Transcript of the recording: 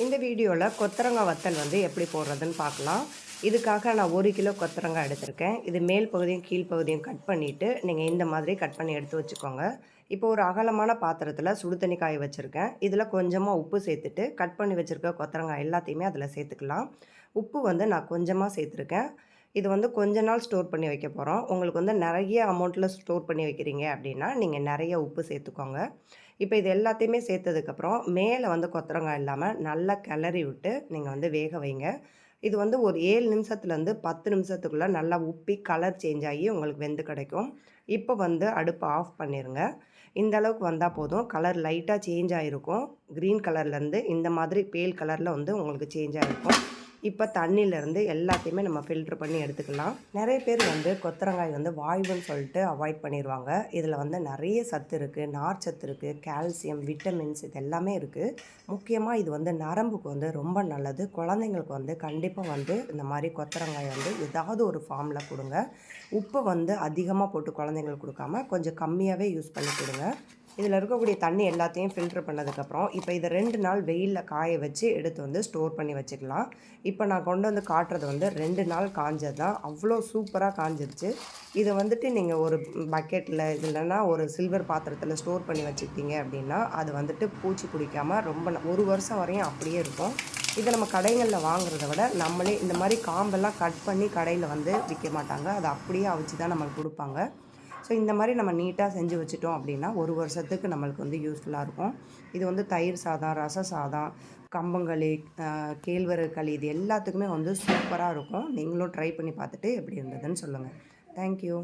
இந்த வீடியோவில் கொத்தரங்காய் வத்தல் வந்து எப்படி போடுறதுன்னு பார்க்கலாம். இதுக்காக நான் ஒரு கிலோ கொத்தரங்காய் எடுத்திருக்கேன். இது மேல் பகுதியும் கீழ் பகுதியும் கட் பண்ணிவிட்டு நீங்கள் இந்த மாதிரி கட் பண்ணி எடுத்து வச்சுக்கோங்க. இப்போ ஒரு அகலமான பாத்திரத்தில் சுடு தண்ணி காய வச்சுருக்கேன். இதில் கொஞ்சமாக உப்பு சேர்த்துட்டு கட் பண்ணி வச்சுருக்க கொத்தரங்காய் எல்லாத்தையுமே அதில் சேர்த்துக்கலாம். உப்பு வந்து நான் கொஞ்சமாக சேர்த்துருக்கேன். இது வந்து கொஞ்ச நாள் ஸ்டோர் பண்ணி வைக்க போகிறோம் உங்களுக்கு வந்து நிறைய அமௌண்ட்டில் ஸ்டோர் பண்ணி வைக்கிறீங்க அப்படின்னா நீங்கள் நிறைய உப்பு சேர்த்துக்கோங்க. இப்போ இது எல்லாத்தையுமே சேர்த்ததுக்கப்புறம் மேலே வந்து கொத்தரங்காய் இல்லாமல் நல்லா கிளறி விட்டு நீங்கள் வந்து வேக வைங்க. இது வந்து ஒரு ஏழு நிமிஷத்துலேருந்து பத்து நிமிஷத்துக்குள்ளே நல்லா உப்பி கலர் சேஞ்ச் ஆகி உங்களுக்கு வெந்து கிடைக்கும். இப்போ வந்து அடுப்பை ஆஃப் பண்ணிடுங்க இந்த அளவுக்கு வந்தால் போதும். கலர் லைட்டாக சேஞ்ச் ஆகிருக்கும் க்ரீன் கலர்லேருந்து இந்த மாதிரி பேல் கலரில் வந்து உங்களுக்கு சேஞ்ச் ஆகிருக்கும் இப்போ தண்ணியிலேருந்து எல்லாத்தையுமே நம்ம ஃபில்ட்ரு பண்ணி எடுத்துக்கலாம். நிறைய பேர் வந்து கொத்தரங்காய் வந்து வாய்வுன்னு சொல்லிட்டு அவாய்ட் பண்ணிடுவாங்க இதில் வந்து நிறைய சத்து இருக்குது நார் சத்து இருக்குது கால்சியம் விட்டமின்ஸ் இது எல்லாமே இருக்குது முக்கியமாக இது வந்து நரம்புக்கு வந்து ரொம்ப நல்லது. குழந்தைங்களுக்கு வந்து கண்டிப்பாக வந்து இந்த மாதிரி கொத்தரங்காய் வந்து ஏதாவது ஒரு ஃபார்மில் கொடுங்க. உப்பை வந்து அதிகமாக போட்டு குழந்தைங்களுக்கு கொடுக்காம கொஞ்சம் கம்மியாகவே யூஸ் பண்ணி கொடுங்க. இதில் இருக்கக்கூடிய தண்ணி எல்லாத்தையும் ஃபில்ட்ரு பண்ணதுக்கப்புறம் இப்போ இதை ரெண்டு நாள் வெயிலில் காய வச்சு எடுத்து வந்து ஸ்டோர் பண்ணி வச்சுக்கலாம். இப்போ நான் கொண்டு வந்து காட்டுறது வந்து ரெண்டு நாள் காஞ்சது தான் அவ்வளோ சூப்பராக காஞ்சிருச்சு. இதை வந்துட்டு நீங்கள் ஒரு பக்கெட்டில் இல்லைன்னா ஒரு சில்வர் பாத்திரத்தில் ஸ்டோர் பண்ணி வச்சுக்கிட்டீங்க அப்படின்னா அது வந்துட்டு பூச்சி பிடிக்காமல் ரொம்ப ஒரு வருஷம் வரையும் அப்படியே இருக்கும். இதை நம்ம கடைகளில் வாங்குறத விட நம்மளே இந்த மாதிரி காம்பெல்லாம் கட் பண்ணி கடையில் வந்து விற்க மாட்டாங்க. அதை அப்படியே அவிச்சு தான் நமக்கு கொடுப்பாங்க. ஸோ இந்த மாதிரி நம்ம நீட்டாக செஞ்சு வச்சுட்டோம் அப்படின்னா ஒரு வருஷத்துக்கு நம்மளுக்கு வந்து யூஸ்ஃபுல்லாக இருக்கும். இது வந்து தயிர் சாதம் ரச சாதம் கம்பங்களி கேழ்வரகு களி இது எல்லாத்துக்குமே வந்து சூப்பராக இருக்கும். நீங்களும் ட்ரை பண்ணி பார்த்துட்டு எப்படி இருந்ததுன்னு சொல்லுங்கள் தேங்க்யூ